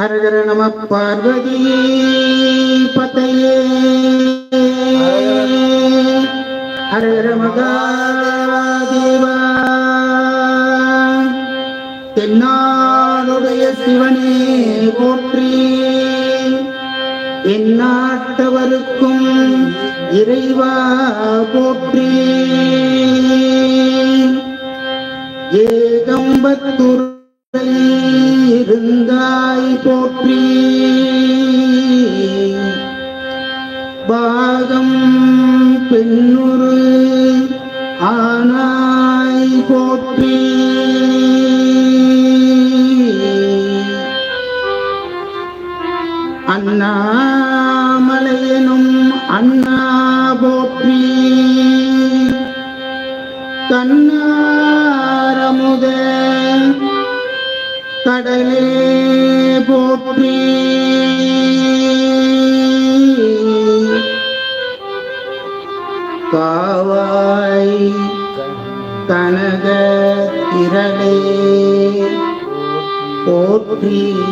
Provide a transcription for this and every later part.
ஹரஹர நம பார்வதி பதையே. ஹரஹர மகாதேவா. தென்னாடுடைய சிவனே போற்றி. எந்நாட்டவருக்கும் இறைவா போற்றி. ஏகம்பத்துறை இருந்தாய் போற்றி. பாகம் பெண்ணுரு ஆனாய் போற்றி. அண்ணாமலையனும் அண்ணா போற்றி. தன்னாரமுதே கடலே போற்றி. காவாய் கனக திரளே. போற்றி.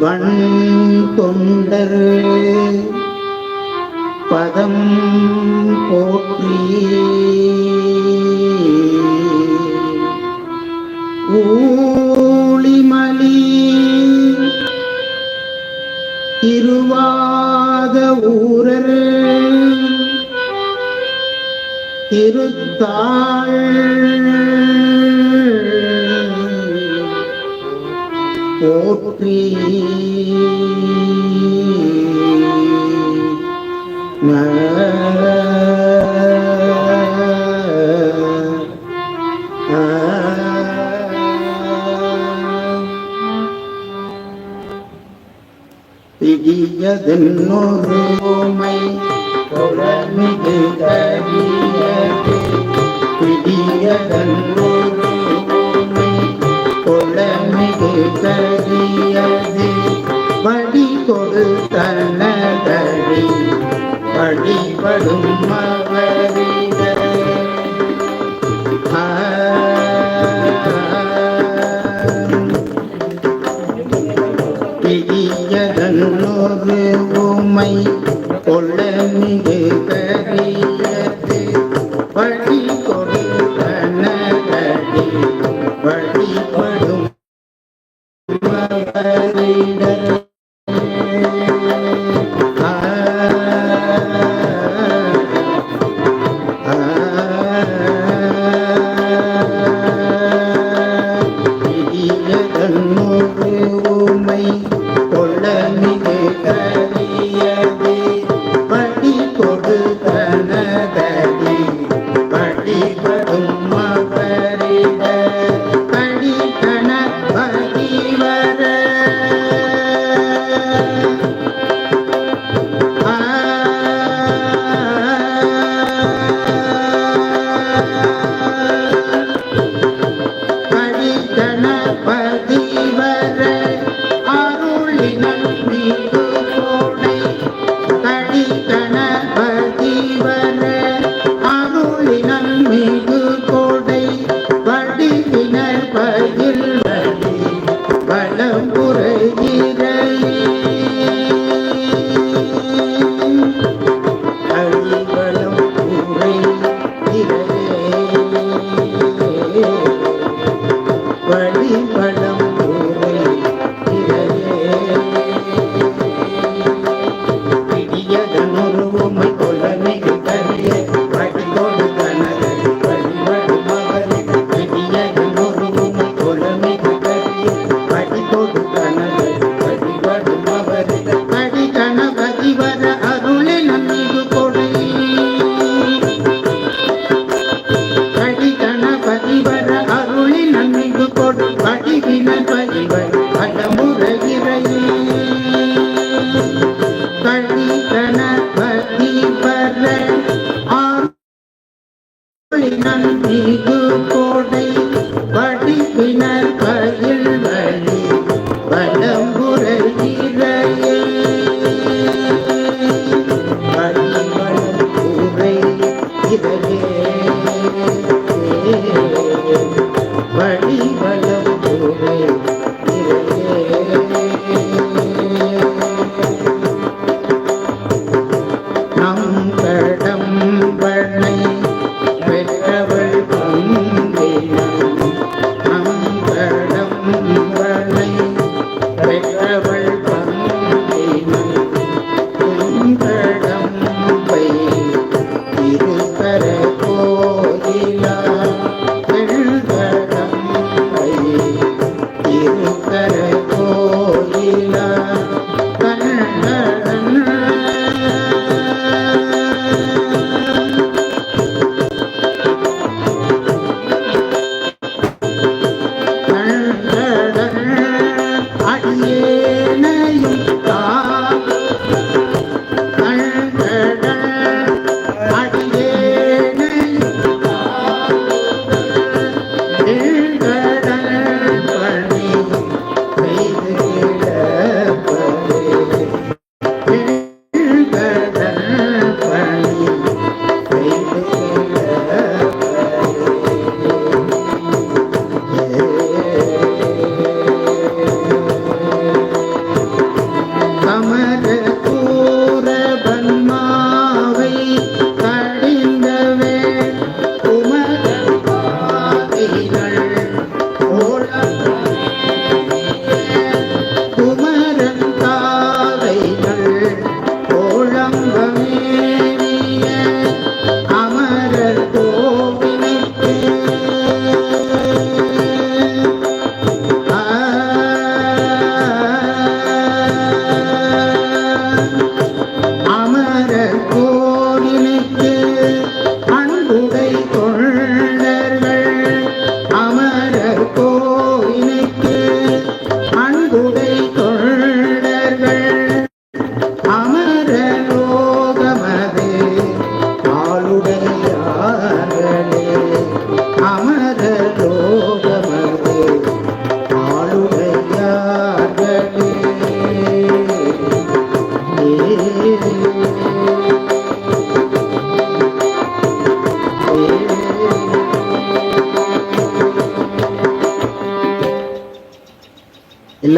வண் தொண்டர் பதம் போற்றி. ஊழிமலி திருவாத ஊரர் திருத்தாள் ಜಗದ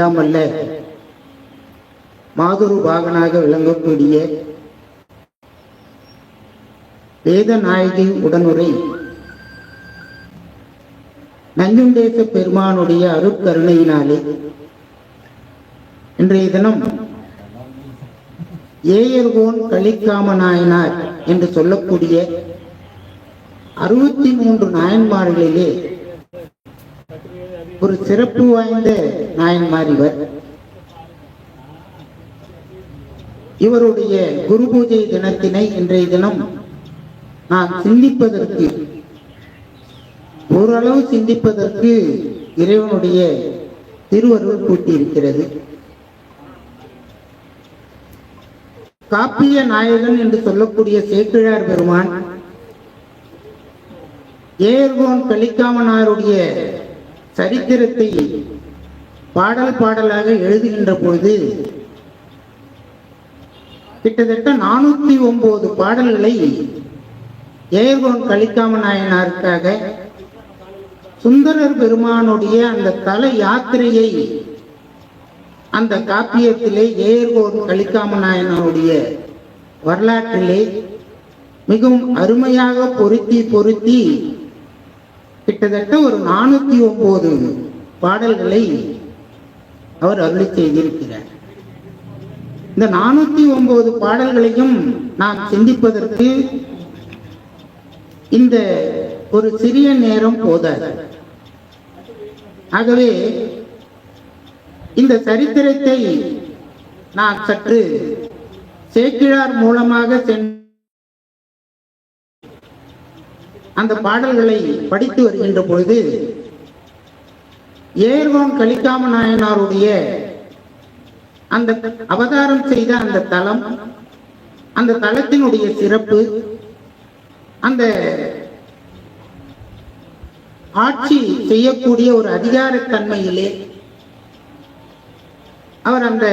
எல்லாம் வல்ல மாதுரு பாகனாக விளங்கக்கூடிய வேதநாயகி உடனுரை. நஞ்சுண்டேச பெருமானுடைய அருட்கருணையினாலே இன்றைய தினம் ஏயர்கோன் கலிக்காம நாயனார் என்று சொல்லக்கூடிய அறுபத்தி மூன்று நாயன்மார்களிலே ஒரு சிறப்பு வாய்ந்த நாயன்மார் இவர் இவருடைய குரு பூஜை தினத்தினை இன்றைய தினம் நான் சிந்திப்பதற்கு ஓரளவு சிந்திப்பதற்கு இறைவனுடைய திருவருள் கூட்டியிருக்கிறது காப்பிய நாயகன் என்று சொல்லக்கூடிய சேக்கிழார் பெருமான் ஏர்கோன் கலிக்காமனாருடைய சரித்திரத்தை பாடல் பாடலாக எழுதுகின்ற பொழுது கிட்டத்தட்ட நானூத்தி ஒன்பது பாடல்களை ஏர்கோன் கலிக்காம நாயனாருக்காக சுந்தரர் பெருமானுடைய அந்த தல யாத்திரையை அந்த காப்பியத்திலே ஏர்கோன் கலிக்காம நாயனாருடைய வரலாற்றிலே மிகவும் அருமையாக பொருத்தி பொருத்தி கிட்டத்தட்ட ஒரு நானூத்தி ஒன்பது பாடல்களை அவர் அருளி செய்திருக்கிறார். இந்த நானூத்தி ஒன்பது பாடல்களையும் நாம் சிந்திப்பதற்கு இந்த ஒரு சிறிய நேரம் போதாது. ஆகவே இந்த சரித்திரத்தை நான் சற்று சேக்கிழார் மூலமாக சென்று அந்த பாடல்களை படித்து வருகின்ற பொழுது ஏர்வான் கலிக்காம நாயனாருடைய அந்த அவதாரம் செய்த அந்த தலம் அந்த தலத்தினுடைய சிறப்பு அந்த ஆட்சி செய்யக்கூடிய ஒரு அதிகாரத்தன்மையிலே அவர் அந்த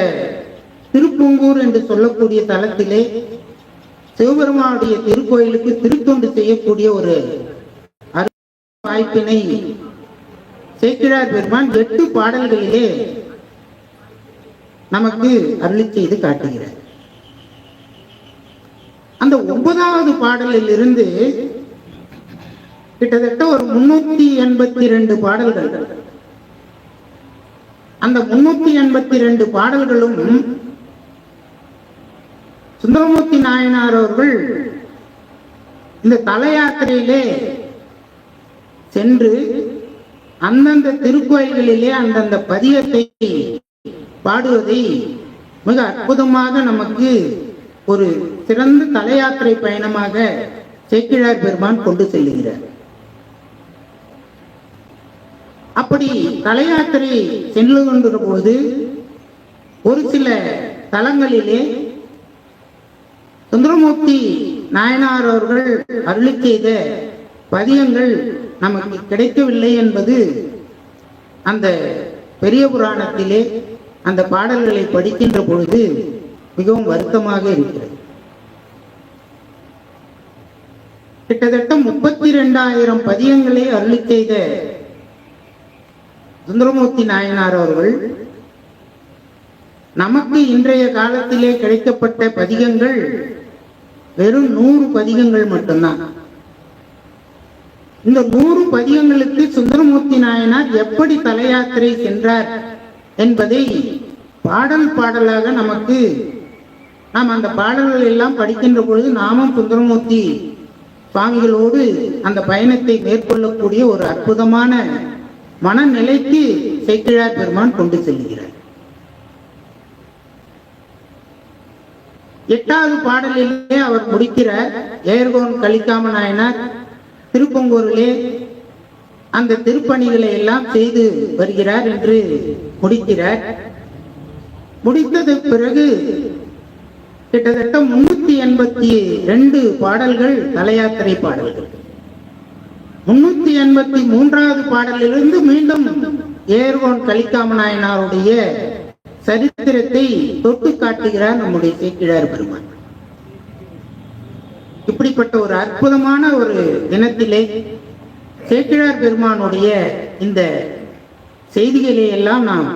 திருப்பூங்கூர் என்று சொல்லக்கூடிய தலத்திலே சிவபெருமானுடைய திருக்கோயிலுக்கு திருத்தொண்டு செய்யக்கூடிய ஒரு வாய்ப்பினை சேக்கிழார் பெருமான். எட்டு பாடல்களிலே நமக்கு அருளி செய்து காட்டுகிறார். அந்த ஒன்பதாவது பாடலில் இருந்து கிட்டத்தட்ட ஒரு முன்னூத்தி எண்பத்தி ரெண்டு பாடல்கள். அந்த முன்னூத்தி எண்பத்தி ரெண்டு பாடல்களும் சுந்தரமூர்த்தி நாயனார் அவர்கள் இந்த தல யாத்திரையிலே சென்று அந்தந்த திருக்கோயில்களிலே அந்தந்த பதியத்தை பாடுவதை மிக அற்புதமாக நமக்கு ஒரு சிறந்த தல யாத்திரை பயணமாக சேக்கிழார் பெருமான் கொண்டு செல்லுகிறார். அப்படி தல யாத்திரை சென்று கொண்டிருந்த போது ஒரு சில தலங்களிலே சுந்தரமூர்த்தி நாயனார் அவர்கள் அருளி செய்த பதியங்கள் நமக்கு கிடைக்கவில்லை என்பது அந்த பெரிய புராணத்திலே அந்த பாடல்களை படிக்கின்ற பொழுது மிகவும் வருத்தமாக இருக்கிறது. கிட்டத்தட்ட முப்பத்தி ரெண்டாயிரம் பதியங்களை அருளி செய்த சுந்தரமூர்த்தி நாயனார் அவர்கள் நமக்கு இன்றைய காலத்திலே கிடைக்கப்பட்ட பதிகங்கள் வெறும் நூறு பதிகங்கள் மட்டும்தான். இந்த நூறு பதிகங்களுக்கு சுந்தரமூர்த்தி நாயனார் எப்படி தலையாத்திரை சென்றார் என்பதை பாடல் பாடலாக நமக்கு நாம் அந்த பாடல்கள் எல்லாம் படிக்கின்ற பொழுது நாமும் சுந்தரமூர்த்தி சுவாமிகளோடு அந்த பயணத்தை மேற்கொள்ளக்கூடிய ஒரு அற்புதமான மனநிலைக்கு சேக்கிழார் பெருமான் கொண்டு செல்கிறார். எட்டாவது பாடலிலே அவர் முடிக்கிற ஏர்கோன் கலிக்காம நாயனார் திருப்பங்கூரிலே அந்த திருப்பணிகளை எல்லாம் செய்து வருகிறார் என்று முடிக்கிறார். முடித்தது பிறகு கிட்டத்தட்ட முன்னூத்தி எண்பத்தி ரெண்டு பாடல்கள் தலையாத்திரை பாடல்கள். முன்னூத்தி எண்பத்தி மூன்றாவது பாடலிலிருந்து மீண்டும் ஏர்கோன் கலிக்காம நாயனாருடைய சரித்திரத்தை தொட்டு காட்டுகிறார் நம்முடைய சேக்கிழார் பெருமான். இப்படிப்பட்ட ஒரு அற்புதமான ஒரு தினத்திலே சேக்கிழார் பெருமானுடைய இந்த செய்திகளை எல்லாம் நாம்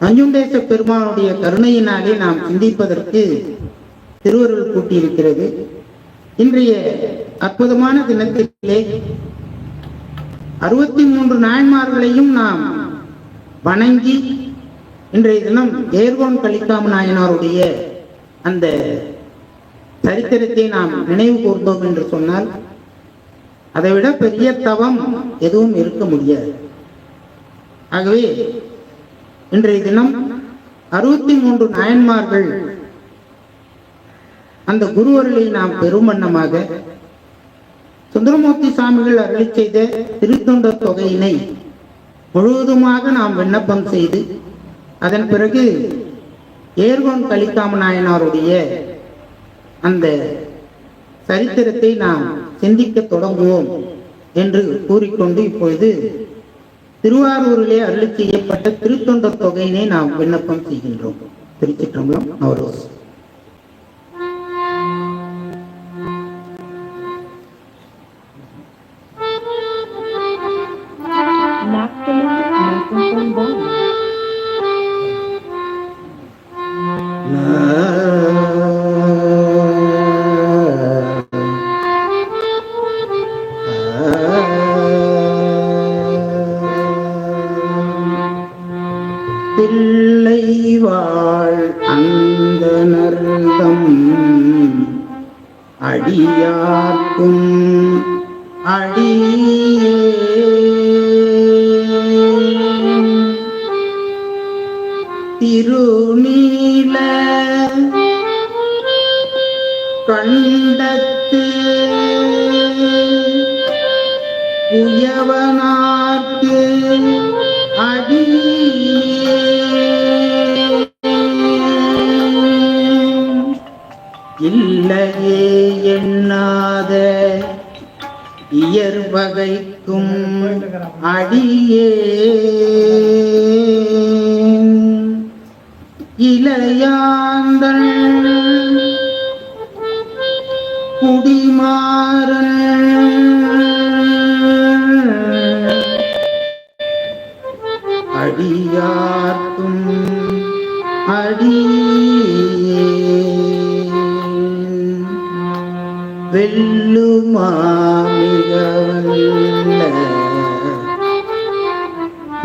நஞ்சுண்டேச பெருமானுடைய கருணையினாலே நாம் சிந்திப்பதற்கு திருவருள் கூட்டியிருக்கிறது. இன்றைய அற்புதமான தினத்திலே அறுபத்தி மூன்று நாயன்மார்களையும் நாம் வணங்கி இன்றைய தினம் ஏர்கோன் கலிக்காம நாயனாருடைய அந்த சரித்திரத்தை நாம் நினைவு கூர்ந்தோம் என்று சொன்னால் அதைவிட பெரிய தவம் எதுவும் இருக்க முடியாது. ஆகவே இன்றைய தினம் அறுபத்தி மூன்று நாயன்மார்கள் அந்த குருவருளை நாம் பெரும் வண்ணமாக சுந்தரமூர்த்தி சாமிகள் அருளி செய்த திருத்தொண்ட தொகையினை முழுவதுமாக நாம் விண்ணப்பம் செய்து அதன் பிறகு ஏர்கோன் கலிக்காம நாயனாருடைய அந்த சரித்திரத்தை நாம் சிந்திக்க தொடங்குவோம் என்று கூறிக்கொண்டு இப்பொழுது திருவாரூரிலே அருளி செய்யப்பட்ட திருத்தொண்டர் தொகையினை நாம் விண்ணப்பம் செய்கின்றோம். திருச்சிற்றம்பலம் நவரோஸ். வெல்லுமாமிகவல்ல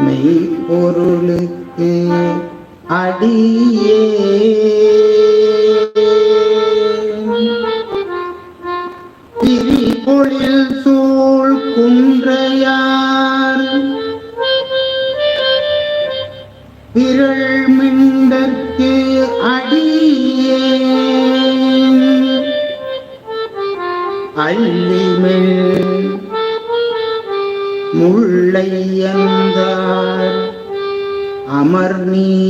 மெய்பொருளுக்கு அடியே. Marni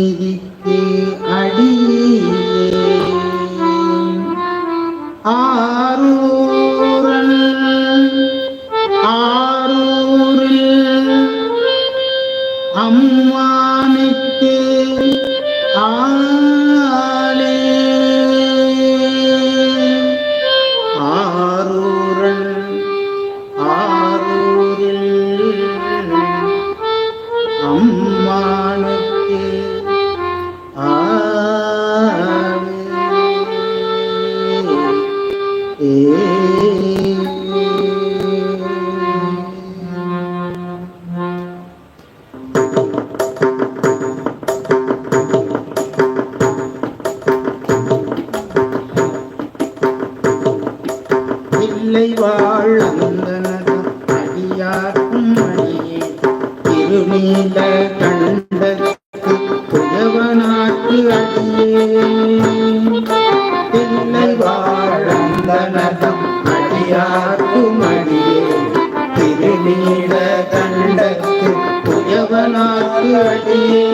எவனாக்கு அடியே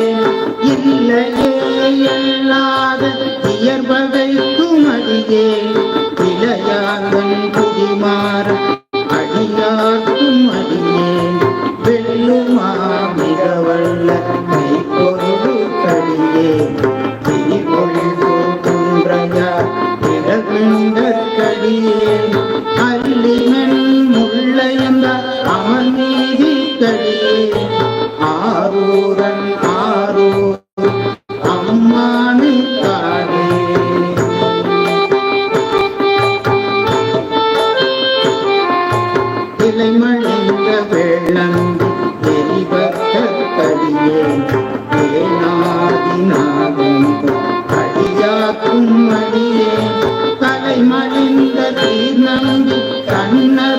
இல்லையே இல்லாத இயற்பவைக்கும் அடியே இளையாதன் குடிமாற அடியார்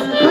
Thank you.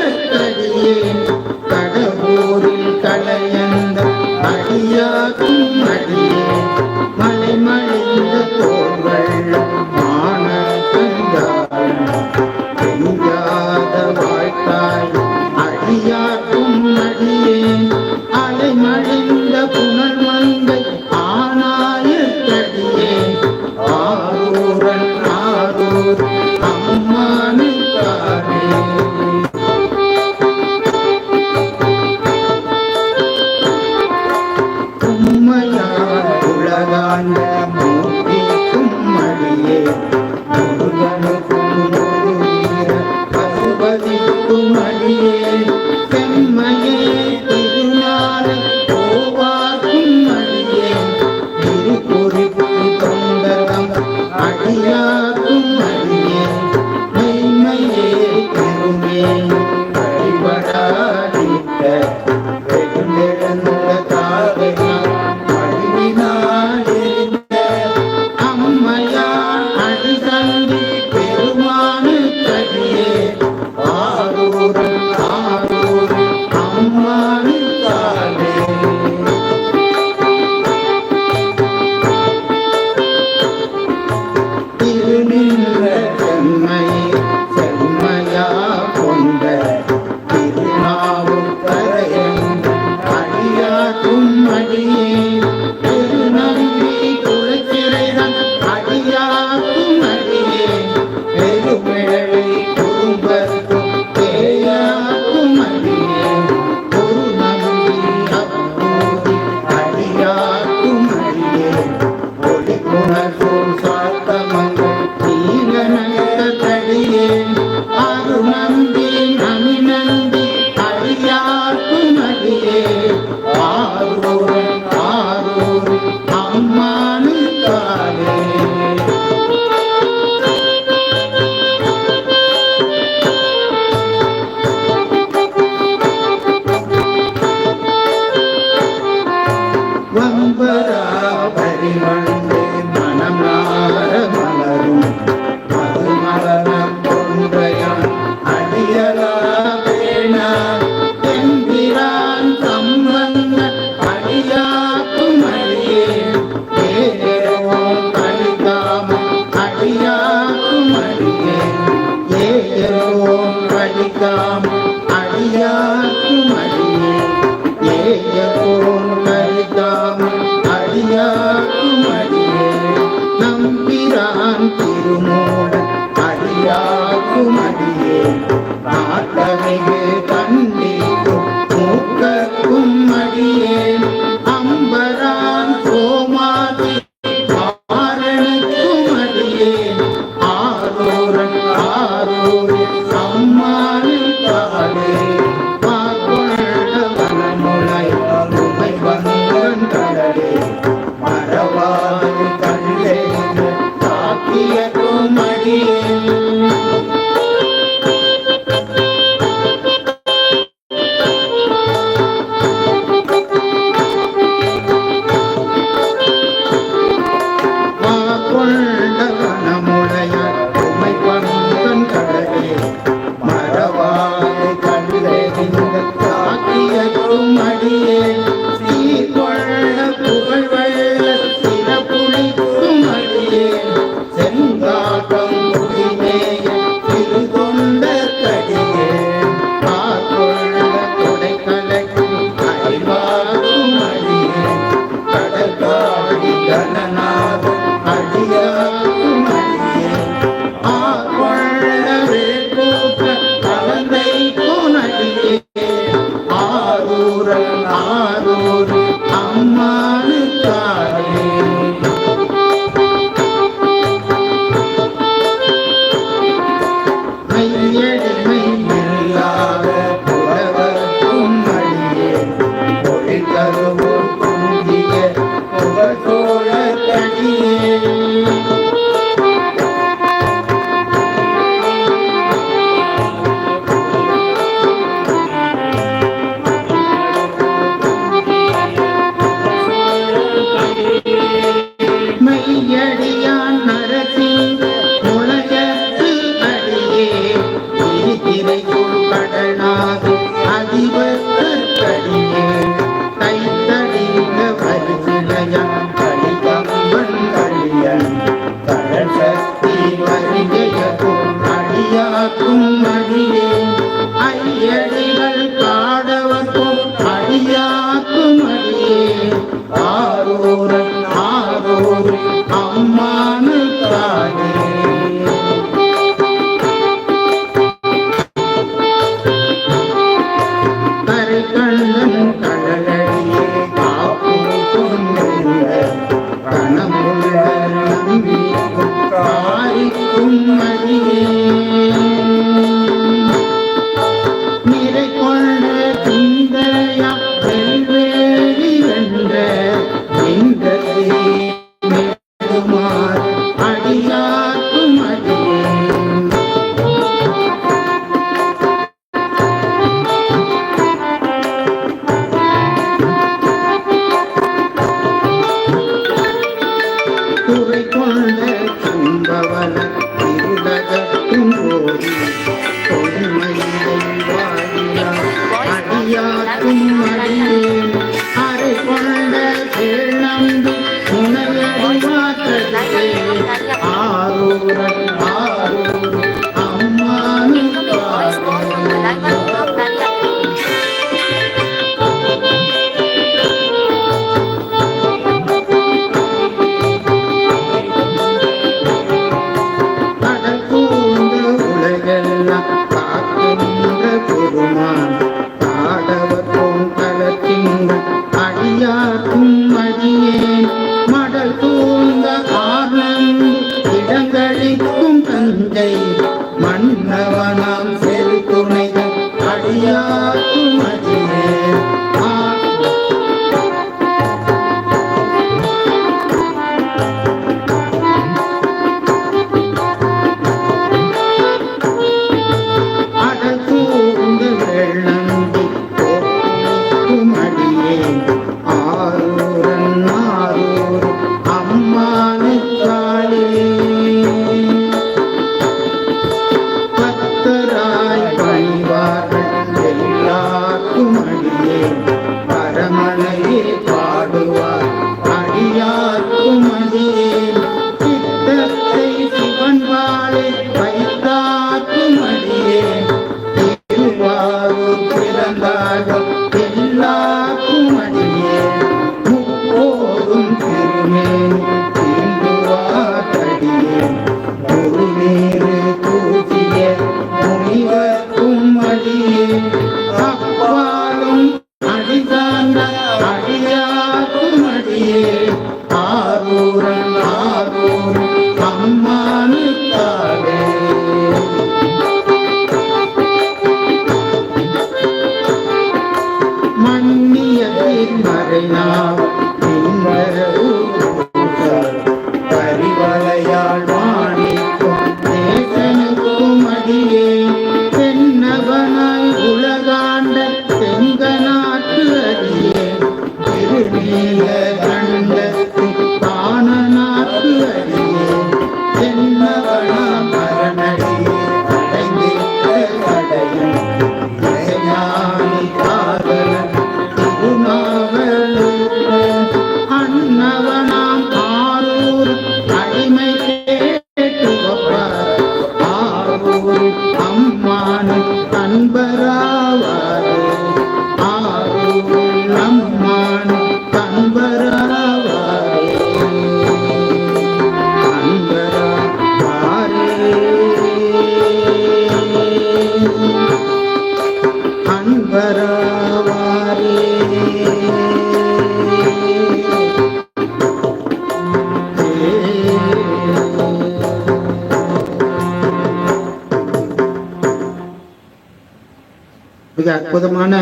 மிக அற்புதமான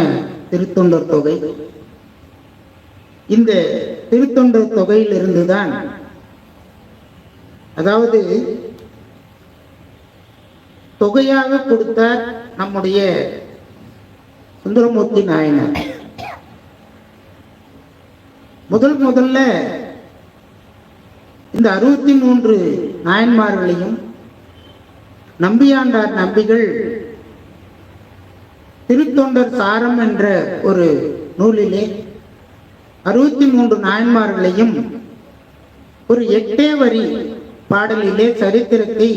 திருத்தொண்டர் தொகை. இந்த திருத்தொண்டர் தொகையிலிருந்துதான் அதாவது தொகையாக கொடுத்த நம்முடைய சுந்தரமூர்த்தி நாயனார். முதல் முதல்ல இந்த அறுபத்தி மூன்று நாயன்மார்களையும் நம்பியாண்டார் நம்பிகள் திருத்தொண்டர் சாரம் என்ற ஒரு நூலிலே அறுபத்தி மூன்று நாயன்மார்களையும் ஒரு எட்டே வரி பாடலிலே சரித்திரத்தை